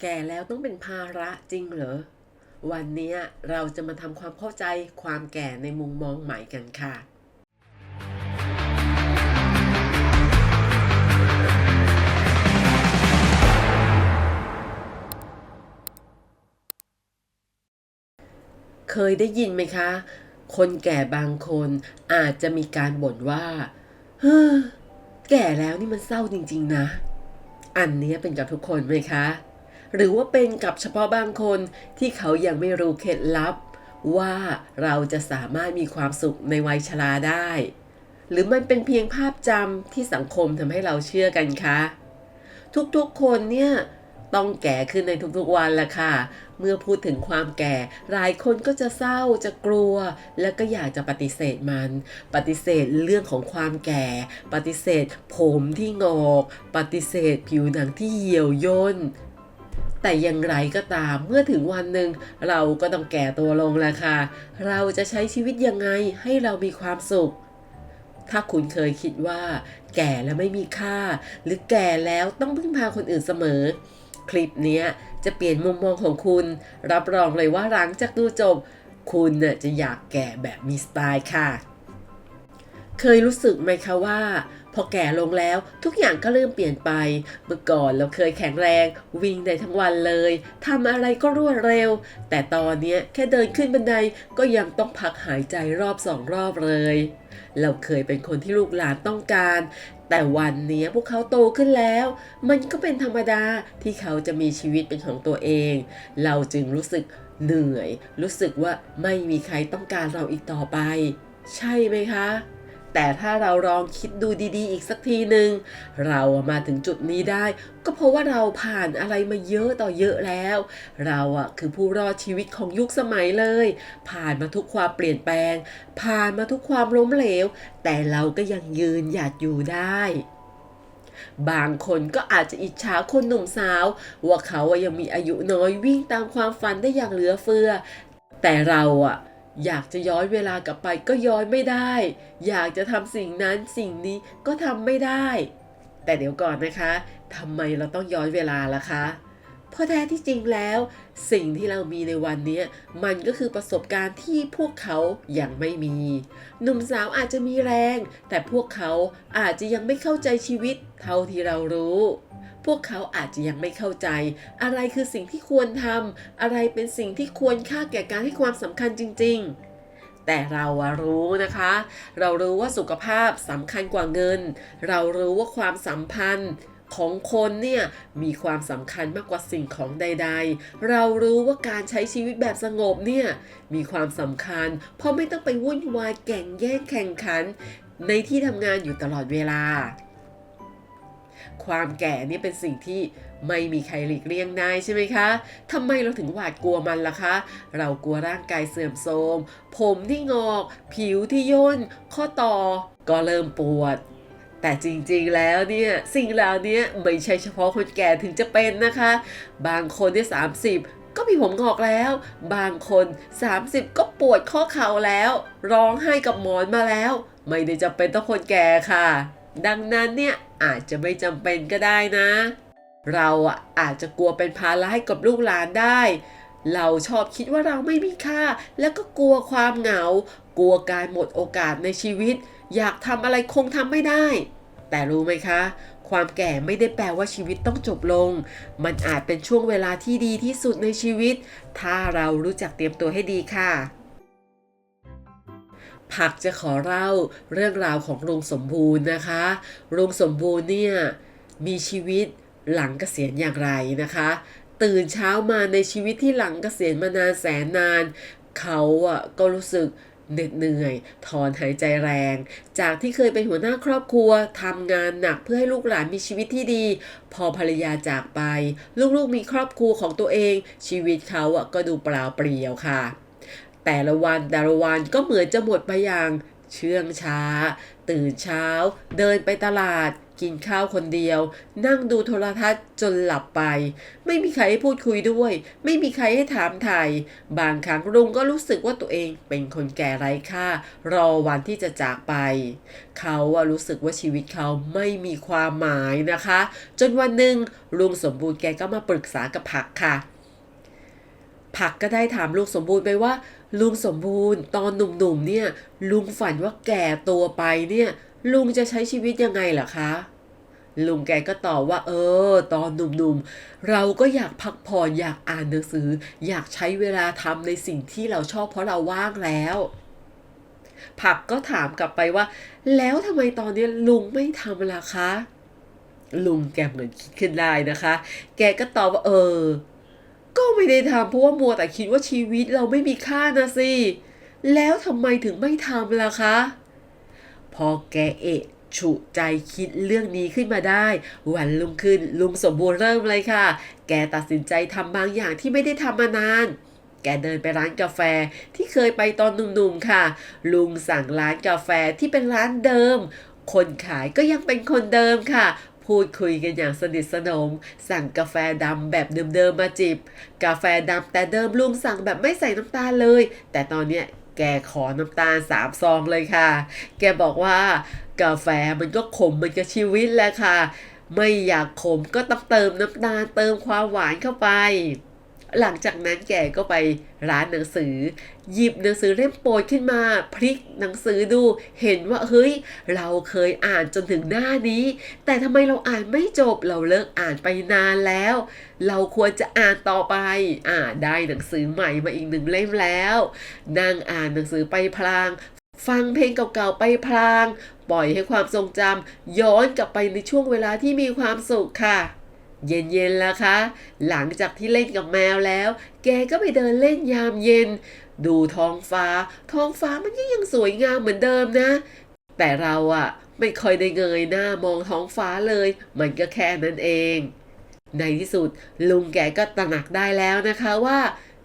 แก่แล้วต้องเป็นภาระจริงเหรอ วันนี้เราจะมาทำความเข้าใจความแก่ในมุมมองใหม่กันค่ะ เคยได้ยินไหมคะ คนแก่บางคนอาจจะมีการบ่นว่า เฮ้อ แก่แล้วนี่มันเศร้าจริง ๆ นะ อันนี้เป็นกับทุกคนไหมคะ หรือว่าเป็นกับเฉพาะบางคนที่เขายังไม่รู้เคล็ดลับ ว่าเราจะสามารถมีความสุขในวัยชราได้ หรือมันเป็นเพียงภาพจำที่สังคมทำให้เราเชื่อกันคะ ทุกๆคนเนี่ยต้องแก่ขึ้นในทุกๆวันแหละค่ะ เมื่อพูดถึงความแก่ หลายคนก็จะเศร้าจะกลัว แล้วก็อยากจะปฏิเสธมัน ปฏิเสธเรื่องของความแก่ ปฏิเสธผมที่งอก ปฏิเสธผิวหนังที่เหี่ยวย่น แต่อย่างไรก็ตามเมื่อถึงวันหนึ่งเราก็ต้องแก่ตัวลงแหละค่ะเราจะใช้ชีวิตยังไงให้เรามีความสุข ถ้าคุณเคยคิดว่า แก่แล้วไม่มีค่า หรือแก่แล้วต้องพึ่งพาคนอื่นเสมอ คลิปนี้จะเปลี่ยนมุมมองของคุณ รับรองเลยว่าหลังจากดูจบ คุณน่จะอยากแก่แบบมีสไตล์ค่ะ เคยรู้สึกไหมคะว่า พอแก่ลงแล้วทุกอย่างก็เริ่มเปลี่ยนไป เมื่อก่อนเราเคยแข็งแรง วิ่งได้ทั้งวันเลยทำอะไรก็รวดเร็ว แต่ตอนนี้แค่เดินขึ้นบันไดก็ยังต้องพักหายใจรอบสองรอบเลย เราเคยเป็นคนที่ลูกหลานต้องการ แต่วันนี้พวกเขาโตขึ้นแล้ว มันก็เป็นธรรมดาที่เขาจะมีชีวิตเป็นของตัวเอง เราจึงรู้สึกเหนื่อย รู้สึกว่าไม่มีใครต้องการเราอีกต่อไป ใช่ไหมคะ แต่ถ้าเราลองคิดดูดีๆ อีกสักทีหนึ่งเรามาถึงจุดนี้ได้ ก็เพราะว่าเราผ่านอะไรมาเยอะต่อเยอะแล้ว เราอะคือผู้รอดชีวิตของยุคสมัยเลย ผ่านมาทุกความเปลี่ยนแปลง ผ่านมาทุกความล้มเหลว แต่เราก็ยังยืนหยัดอยู่ได้บางคนก็อาจจะอิจฉาคนหนุ่มสาว ว่าเขายังมีอายุน้อยวิ่งตามความฝันได้อย่างเหลือเฟือ แต่เราอะ อยากจะย้อนเวลากลับไปก็ย้อนไม่ได้ อยากจะทำสิ่งนั้นสิ่งนี้ก็ทำไม่ได้ แต่เดี๋ยวก่อนนะคะทำไมเราต้องย้อนเวลาล่ะคะเพราะแท้ที่จริงแล้ว สิ่งที่เรามีในวันนี้มันก็คือประสบการณ์ที่พวกเขายังไม่มี หนุ่มสาวอาจจะมีแรง แต่พวกเขาอาจจะยังไม่เข้าใจชีวิตเท่าที่เรารู้ พวกเขาอาจจะยังไม่เข้าใจ อะไรคือสิ่งที่ควรทำอะไรเป็นสิ่งที่ควรค่าแก่การให้ความสำคัญจริง ๆแต่เรารู้นะคะ เรารู้ว่าสุขภาพสำคัญกว่าเงิน เรารู้ว่าความสัมพันธ์ของคนเนี่ยมีความสำคัญมากกว่าสิ่งของใด ๆ เรารู้ว่าการใช้ชีวิตแบบสงบเนี่ยมีความสำคัญ เพราะไม่ต้องไปวุ่นวายแก่งแย่งแข่งขัน ในที่ทำงานอยู่ตลอดเวลา ความแก่นี่เป็นสิ่งที่ไม่มีใครหลีกเลี่ยงได้ใช่ไหมคะทำไมเราถึงหวาดกลัวมันล่ะคะ เรากลัวร่างกายเสื่อมโทรม ผมที่งอก ผิวที่ย่น ข้อต่อ ก็เริ่มปวดแต่จริงๆ แล้วเนี่ยสิ่งเหล่านี้ไม่ใช่เฉพาะคนแก่ถึงจะเป็นนะคะ บางคนที่30 ก็มีผมงอกแล้ว บางคน 30 ก็ปวดข้อเข่าแล้ว ร้องไห้กับหมอนมาแล้ว ไม่ได้จำเป็นต้องคนแก่ค่ะ ดังนั้นเนี่ยอาจจะไม่จำเป็นก็ได้นะ เราอะอาจจะกลัวเป็นภาระให้กับลูกหลานได้ เราชอบคิดว่าเราไม่มีค่า แล้วก็กลัวความเหงา กลัวการหมดโอกาสในชีวิต อยากทำอะไรคงทำไม่ได้ แต่รู้ไหมคะ ความแก่ไม่ได้แปลว่าชีวิตต้องจบลง มันอาจเป็นช่วงเวลาที่ดีที่สุดในชีวิต ถ้าเรารู้จักเตรียมตัวให้ดีค่ะ ผักจะขอเล่าเรื่องราวของลุงสมบูรณ์นะคะลุงสมบูรณ์เนี่ยมีชีวิตหลังเกษียณอย่างไรนะคะ ตื่นเช้ามาในชีวิตที่หลังเกษียณมานานแสนนาน เขาอะก็รู้สึกเหน็ดเหนื่อย ถอนหายใจแรง จากที่เคยเป็นหัวหน้าครอบครัวทำงานหนักเพื่อให้ลูกหลานมีชีวิตที่ดี พอภรรยาจากไป ลูกๆมีครอบครัวของตัวเอง ชีวิตเขาอะก็ดูเปล่าเปลี่ยวค่ะ แต่ละวันแต่ละวันก็เหมือนจะหมดไปอย่างเชื่องช้า ตื่นเช้า เดินไปตลาด กินข้าวคนเดียว นั่งดูโทรทัศน์จนหลับไป ไม่มีใครให้พูดคุยด้วย ไม่มีใครให้ถามไทย บางครั้งลุงก็รู้สึกว่าตัวเองเป็นคนแก่ไร้ค่า รอวันที่จะจากไป เขาอะรู้สึกว่าชีวิตเขาไม่มีความหมายนะคะ จนวันหนึ่งลุงสมบูรณ์แกก็มาปรึกษากับผักค่ะ ผักก็ได้ถามลุงสมบูรณ์ไปว่าลุงสมบูรณ์ตอนหนุ่มๆเนี่ย ลุงฝันว่าแก่ตัวไปเนี่ย ลุงจะใช้ชีวิตยังไงล่ะคะลุงแกก็ตอบว่า เออ ตอนหนุ่มๆ เราก็อยากพักผ่อนอยากอ่านหนังสือ อยากใช้เวลาทำในสิ่งที่เราชอบเพราะเราว่างแล้ว ผักก็ถามกลับไปว่า แล้วทำไมตอนนี้ลุงไม่ทำล่ะคะ ลุงแกเหมือนคิดขึ้นได้นะคะ แกก็ตอบว่า เออ ก็ไม่ได้ทำเพราะว่ามัวแต่คิดว่าชีวิตเราไม่มีค่านะสิ แล้วทำไมถึงไม่ทำล่ะคะ พอแกเอะฉุใจคิดเรื่องนี้ขึ้นมาได้ วันลุงขึ้นลุงสมบูรณ์เริ่มเลยค่ะ แกตัดสินใจทำบางอย่างที่ไม่ได้ทำมานาน แกเดินไปร้านกาแฟที่เคยไปตอนหนุ่มๆค่ะ ลุงสั่งร้านกาแฟที่เป็นร้านเดิม คนขายก็ยังเป็นคนเดิมค่ะ พูดคุยกันอย่างสนิทสนม สั่งกาแฟดำแบบเดิมๆมาจิบ กาแฟดำแต่เดิมลุงสั่งแบบไม่ใส่น้ำตาลเลย แต่ตอนเนี้ยแกขอน้ำตาลสามซองเลยค่ะ แกบอกว่ากาแฟมันก็ขมมันก็ชีวิตแหละค่ะ ไม่อยากขมก็ต้องเติมน้ำตาลเติมความหวานเข้าไป หลังจากนั้นแกก็ไปร้านหนังสือ หยิบหนังสือเล่มโปรดขึ้นมา พลิกหนังสือดู เห็นว่าเฮ้ย เราเคยอ่านจนถึงหน้านี้ แต่ทำไมเราอ่านไม่จบเราเลิกอ่านไปนานแล้ว เราควรจะอ่านต่อไปอ่าได้หนังสือใหม่มาอีกหนึ่งเล่มแล้วนั่งอ่านหนังสือไปพลาง ฟังเพลงเก่าๆไปพลาง ปล่อยให้ความทรงจำย้อนกลับไปในช่วงเวลาที่มีความสุขค่ะ เย็นๆแล้วคะ หลังจากที่เล่นกับแมวแล้ว แกก็ไปเดินเล่นยามเย็น ดูท้องฟ้า ท้องฟ้ามันก็ยังสวยงามเหมือนเดิมนะ แต่เราอะไม่ค่อยได้เงยหน้ามองท้องฟ้าเลย มันก็แค่นั้นเอง ในที่สุดลุงแกก็ตระหนักได้แล้วนะคะว่า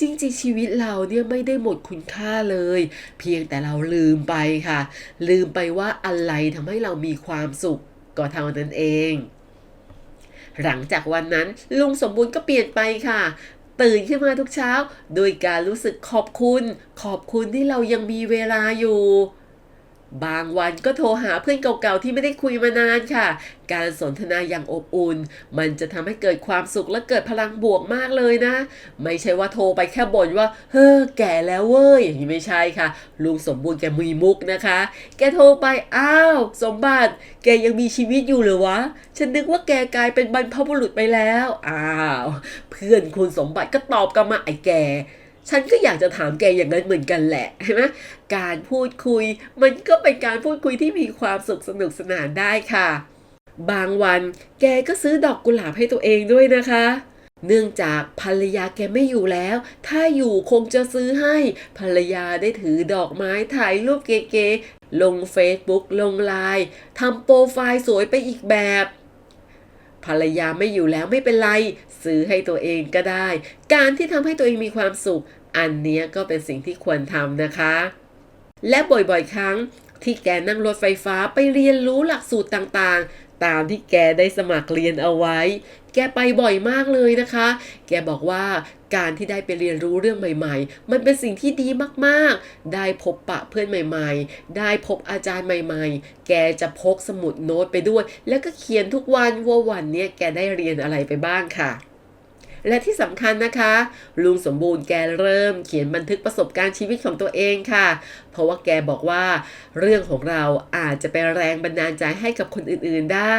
จริงๆชีวิตเราเนี่ยไม่ได้หมดคุณค่าเลย เพียงแต่เราลืมไปค่ะ ลืมไปว่าอะไรทำให้เรามีความสุขก็เท่านั้นเอง หลังจากวันนั้นลุงสมบูรณ์ก็เปลี่ยนไปค่ะ ตื่นขึ้นมาทุกเช้า โดยการรู้สึกขอบคุณ ขอบคุณที่เรายังมีเวลาอยู่ บางวันก็โทรหาเพื่อนเก่าๆที่ไม่ได้คุยมานานค่ะ การสนทนาอย่างอบอุ่น มันจะทำให้เกิดความสุขและเกิดพลังบวกมากเลยนะ ไม่ใช่ว่าโทรไปแค่บ่นว่า เฮ้อแก่แล้วเว้ยอย่างนี้ไม่ใช่ค่ะ ลุงสมบูรณ์แกมีมุกนะคะ แกโทรไปอ้าว สมบัติ แกยังมีชีวิตอยู่เหรือวะ ฉันนึกว่าแกกลายเป็นบรรพบุรุษไปแล้ว อ้าว เพื่อนคุณสมบัติก็ตอบกลับมาไอ้แก ฉันก็อยากจะถามแกอย่างนั้นเหมือนกันแหละเห็นไหมการพูดคุย มันก็เป็นการพูดคุยที่มีความสุขสนุกสนานได้ค่ะ บางวันแกก็ซื้อดอกกุหลาบให้ตัวเองด้วยนะคะ เนื่องจากภรรยาแกไม่อยู่แล้ว ถ้าอยู่คงจะซื้อให้ภรรยาได้ถือดอกไม้ถ่ายรูปเก๋ๆลง Facebook ลงไลน์ทำโปรไฟล์สวยไปอีกแบบ ภรรยาไม่อยู่แล้วไม่เป็นไร ซื้อให้ตัวเองก็ได้ การที่ทำให้ตัวเองมีความสุข อันนี้ก็เป็นสิ่งที่ควรทำนะคะ และบ่อยๆ ครั้งที่แกนั่งรถไฟฟ้าไปเรียนรู้หลักสูตรต่างๆ ตามที่แกได้สมัครเรียนเอาไว้ แกไปบ่อยมากเลยนะคะ แกบอกว่าการที่ได้ไปเรียนรู้เรื่องใหม่ ๆ มันเป็นสิ่งที่ดีมากๆ ได้พบปะเพื่อนใหม่ ๆ ได้พบอาจารย์ใหม่ ๆ แกจะพกสมุดโน้ตไปด้วย แล้วก็เขียนทุกวันว่าวันนี้แกได้เรียนอะไรไปบ้างค่ะ และที่สำคัญนะคะ ลุงสมบูรณ์แกเริ่มเขียนบันทึกประสบการณ์ชีวิตของตัวเองค่ะ เพราะว่าแกบอกว่าเรื่องของเราอาจจะเป็นแรงบันดาลใจให้กับคนอื่นๆได้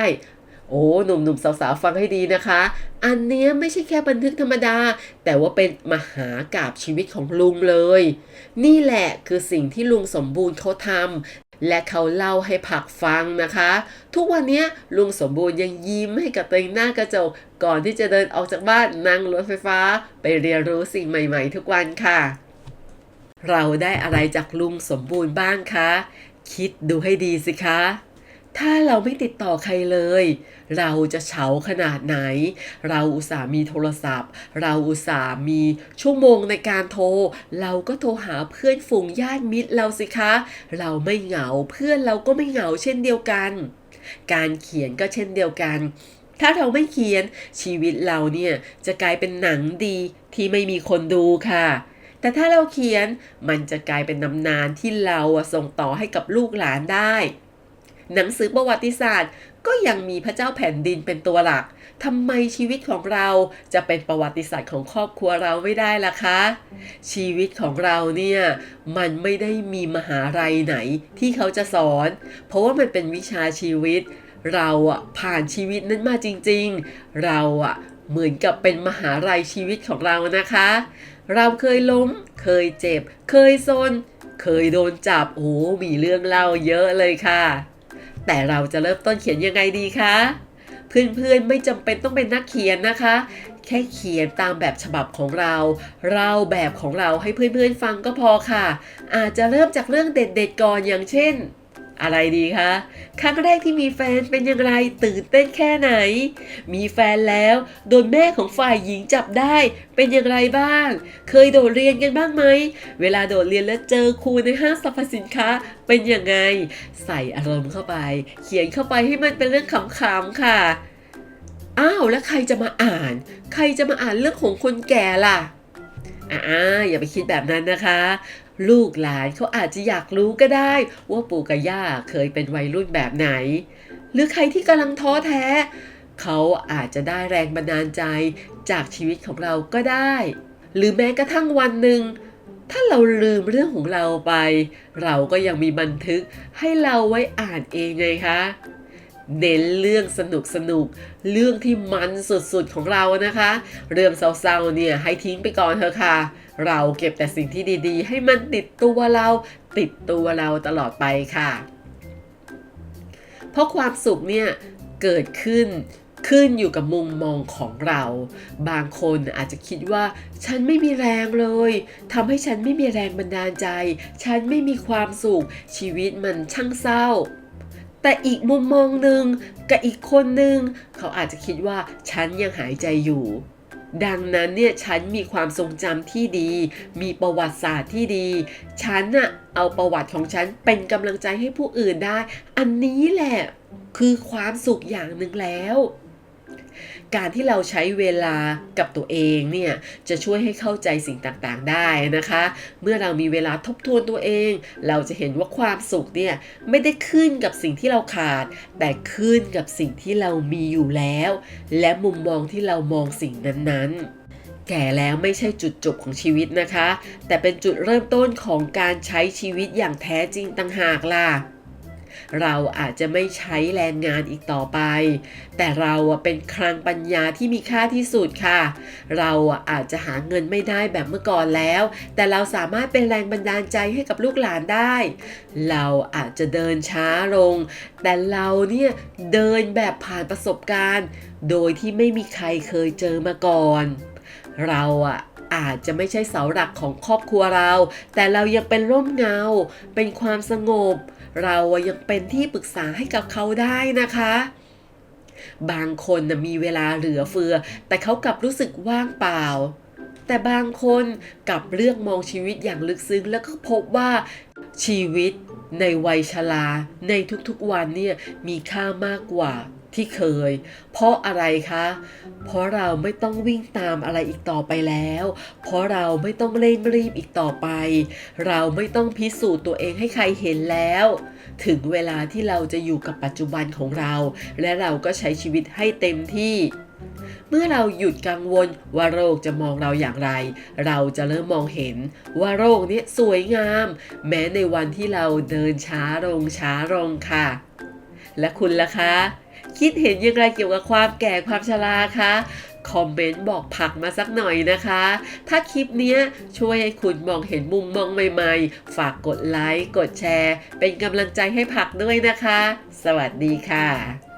โอ้หนุ่มๆสาวๆฟังให้ดีนะคะ อันเนี้ยไม่ใช่แค่บันทึกธรรมดา แต่ว่าเป็นมหากาบชีวิตของลุงเลย นี่แหละคือสิ่งที่ลุงสมบูรณ์เขาทำ และเขาเล่าให้ผักฟังนะคะ ทุกวันนี้ลุงสมบูรณ์ยังยิ้มให้กับตัวเองหน้ากระจก ก่อนที่จะเดินออกจากบ้านนั่งรถไฟฟ้า ไปเรียนรู้สิ่งใหม่ๆ ทุกวันค่ะ เราได้อะไรจากลุงสมบูรณ์บ้างคะ คิดดูให้ดีสิคะ ถ้าเราไม่ติดต่อใครเลย เราจะเฉาขนาดไหน เราอุตส่าห์มีโทรศัพท์ เราอุตส่าห์มีชั่วโมงในการโทร เราก็โทรหาเพื่อนฝูงญาติมิตรเราสิคะ เราไม่เหงาเพื่อนเราก็ไม่เหงาเช่นเดียวกัน การเขียนก็เช่นเดียวกันถ้าเราไม่เขียนชีวิตเราเนี่ยจะกลายเป็นหนังดีที่ไม่มีคนดูค่ะ แต่ถ้าเราเขียนมันจะกลายเป็นตำนานที่เราส่งต่อให้กับลูกหลานได้ หนังสือประวัติศาสตร์ ก็ยังมีพระเจ้าแผ่นดินเป็นตัวหลักทำไมชีวิตของเราจะเป็นประวัติศาสตร์ของครอบครัวเราไม่ได้ล่ะคะ ชีวิตของเราเนี่ยมันไม่ได้มีมหาลัยไหนที่เขาจะสอน เพราะว่ามันเป็นวิชาชีวิต เราอะผ่านชีวิตนั้นมาจริง ๆ เราอะเหมือนกับเป็นมหาลัยชีวิตของเรานะคะ เราเคยล้ม เคยเจ็บ เคยซน เคยโดนจับ โอ้ มีเรื่องเล่าเยอะเลยค่ะ แต่เราจะเริ่มต้นเขียนยังไงดีคะ เพื่อนๆไม่จำเป็นต้องเป็นนักเขียนนะคะ แค่เขียนตามแบบฉบับของเราเล่าแบบของเราให้เพื่อนๆฟังก็พอค่ะ อาจจะเริ่มจากเรื่องเด็ดๆก่อนอย่างเช่น อะไรดีคะ ครั้งแรกที่มีแฟนเป็นอย่างไรตื่นเต้นแค่ไหน มีแฟนแล้วโดนแม่ของฝ่ายหญิงจับได้เป็นอย่างไรบ้าง เคยโดดเรียนกันบ้างไหม เวลาโดดเรียนแล้วเจอครูในห้างสรรพสินค้าเป็นยังไง ใส่อารมณ์เข้าไป เขียนเข้าไปให้มันเป็นเรื่องขำๆค่ะ อ้าวแล้วใครจะมาอ่าน ใครจะมาอ่านเรื่องของคนแก่ล่ะอ่าอย่าไปคิดแบบนั้นนะคะ ลูกหลานเขาอาจจะอยากรู้ก็ได้ ว่าปู่กับย่าเคยเป็นวัยรุ่นแบบไหน หรือใครที่กำลังท้อแท้ เขาอาจจะได้แรงบันดาลใจจากชีวิตของเราก็ได้ หรือแม้กระทั่งวันหนึ่งถ้าเราลืมเรื่องของเราไป เราก็ยังมีบันทึกให้เราไว้อ่านเองไงคะ เน้นเรื่องสนุกสนุก เรื่องที่มันสุดๆของเรานะคะ เรื่องเศร้าๆเนี่ยให้ทิ้งไปก่อนเถอะค่ะ เราเก็บแต่สิ่งที่ดีๆ ให้มันติดตัวเราติดตัวเราตลอดไปค่ะ เพราะความสุขเนี่ยเกิดขึ้นขึ้นอยู่กับมุมมองของเรา บางคนอาจจะคิดว่า ฉันไม่มีแรงเลยทำให้ฉันไม่มีแรงบันดาลใจ ฉันไม่มีความสุขชีวิตมันช่างเศร้า แต่อีกมุมมองหนึ่งกับอีกคนหนึ่งเขาอาจจะคิดว่าฉันยังหายใจอยู่ ดังนั้นเนี่ยฉันมีความทรงจำที่ดี มีประวัติศาสตร์ที่ดี ฉันน่ะเอาประวัติของฉันเป็นกำลังใจให้ผู้อื่นได้ อันนี้แหละ คือความสุขอย่างหนึ่งแล้ว การที่เราใช้เวลากับตัวเองเนี่ยจะช่วยให้เข้าใจสิ่งต่างๆได้นะคะ เมื่อเรามีเวลาทบทวนตัวเอง เราจะเห็นว่าความสุขเนี่ยไม่ได้ขึ้นกับสิ่งที่เราขาด แต่ขึ้นกับสิ่งที่เรามีอยู่แล้ว และมุมมองที่เรามองสิ่งนั้นๆแก่แล้วไม่ใช่จุดจบของชีวิตนะคะ แต่เป็นจุดเริ่มต้นของการใช้ชีวิตอย่างแท้จริงต่างหากล่ะ เราอาจจะไม่ใช้แรงงานอีกต่อไป แต่เราเป็นคลังปัญญาที่มีค่าที่สุดค่ะ เราอะอาจจะหาเงินไม่ได้แบบเมื่อก่อนแล้ว แต่เราสามารถเป็นแรงบันดาลใจให้กับลูกหลานได้ เราอาจจะเดินช้าลง แต่เราเนี่ยเดินแบบผ่านประสบการณ์ โดยที่ไม่มีใครเคยเจอมาก่อน เราอะอาจจะไม่ใช่เสาหลักของครอบครัวเรา แต่เรายังเป็นร่มเงา เป็นความสงบ เรายังเป็นที่ปรึกษาให้กับเขาได้นะคะ บางคนมีเวลาเหลือเฟือ แต่เขากลับรู้สึกว่างเปล่า แต่บางคนกลับเลือกมองชีวิตอย่างลึกซึ้ง แล้วก็พบว่าชีวิตในวัยชราในทุกๆวันเนี่ยมีค่ามากกว่า ที่เคย เพราะอะไรคะ เพราะเราไม่ต้องวิ่งตามอะไรอีกต่อไปแล้ว เพราะเราไม่ต้องเร่งรีบอีกต่อไป เราไม่ต้องพิสูจน์ตัวเองให้ใครเห็นแล้ว ถึงเวลาที่เราจะอยู่กับปัจจุบันของเรา และเราก็ใช้ชีวิตให้เต็มที่เมื่อเราหยุดกังวลว่าโรคจะมองเราอย่างไร เราจะเริ่มมองเห็นว่าโรคนี้สวยงาม แม้ในวันที่เราเดินช้าลงช้าลงค่ะ และคุณล่ะคะ คิดเห็นยังไงเกี่ยวกับความแก่ความชราคะคอมเมนต์บอกผักมาสักหน่อยนะคะ ถ้าคลิปนี้ช่วยให้คุณมองเห็นมุมมองใหม่ๆ ฝากกดไลค์ กดแชร์ เป็นกำลังใจให้ผักด้วยนะคะ สวัสดีค่ะ